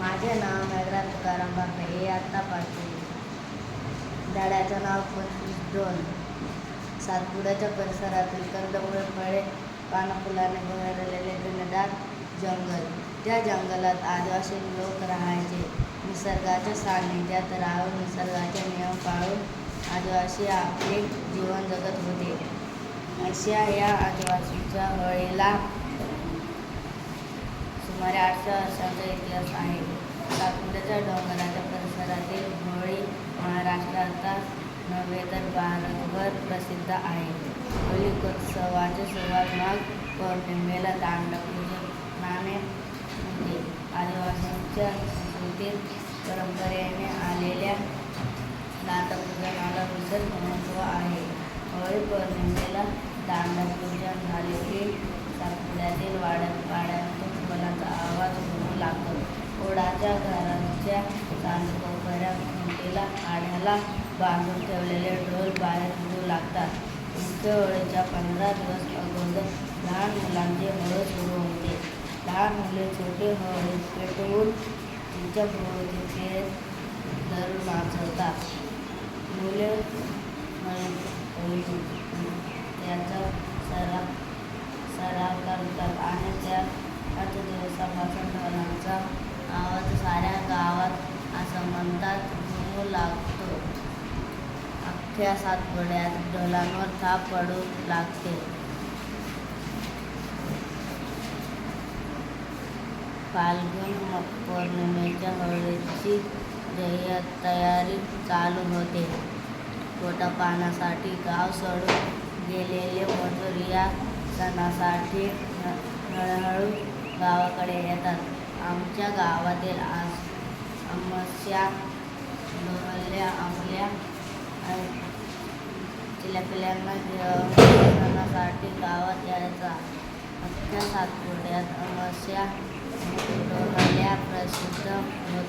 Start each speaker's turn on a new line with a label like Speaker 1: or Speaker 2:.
Speaker 1: माझे नाव मेघराज तुकाराम बापे हे आत्ता पाचवी. झाडाचं नाव पंचवीस दोन. सातपुड्याच्या परिसरातील कंदमुळे फळे पानफुलाने बहरलेले घनदाट जंगल. त्या जंगलात आदिवासी लोक राहायचे. निसर्गाच्या सान्निध्यात राहून निसर्गाचे नियम पाळून आदिवासी आपले जीवन जगत होते. अशा या आदिवासीच्या होळीला सुमारे आठशे वर्षांचा इतिहास आहे. सातपुड्याच्या डोंगराच्या परिसरातील होळी महाराष्ट्रातच नव्हे तर भारतभर प्रसिद्ध आहे. होळीकोत्सवाची सुरुवात मग पौर्णिमेला दांडपूजनाने होते. आदिवासींच्या संस्कृतीत परंपरेने आलेल्या दांडपूजनाला विशेष महत्त्व आहे. होळी पौर्णिमेला दांडपूजन झाले. राजा घराच्या कानकोपऱ्या घंटेला आढ्याला बांधून ठेवलेले ढोल बाहेर फिरू लागतात. मुख्य वेळेच्या पंधरा दिवस अगोदर लहान मुलांचे हळद सुरू होते. लहान मुले छोटे हळद पेटवून तिच्या भोवती धरून नाचवतात. मुले अंदाज असं घुमू लागतो. अख्ख्या सातवड्यात ढोलांवर थाप पडू लागते. फाल्गुन पौर्णिमेच्या हळदीची तयारी चालू होते. पोटा पाण्यासाठी गाव सोडून गेलेले मजूर या सणासाठी हळूहळू गावाकडे येतात. आमच्या गावातील आज अमास्या डोहल्या आमल्या चिल्यापिल्यांना सणासाठी गावात यायचा अख्ख्या सातपुड्यात अमास्या डोहल्या प्रसिद्ध होतात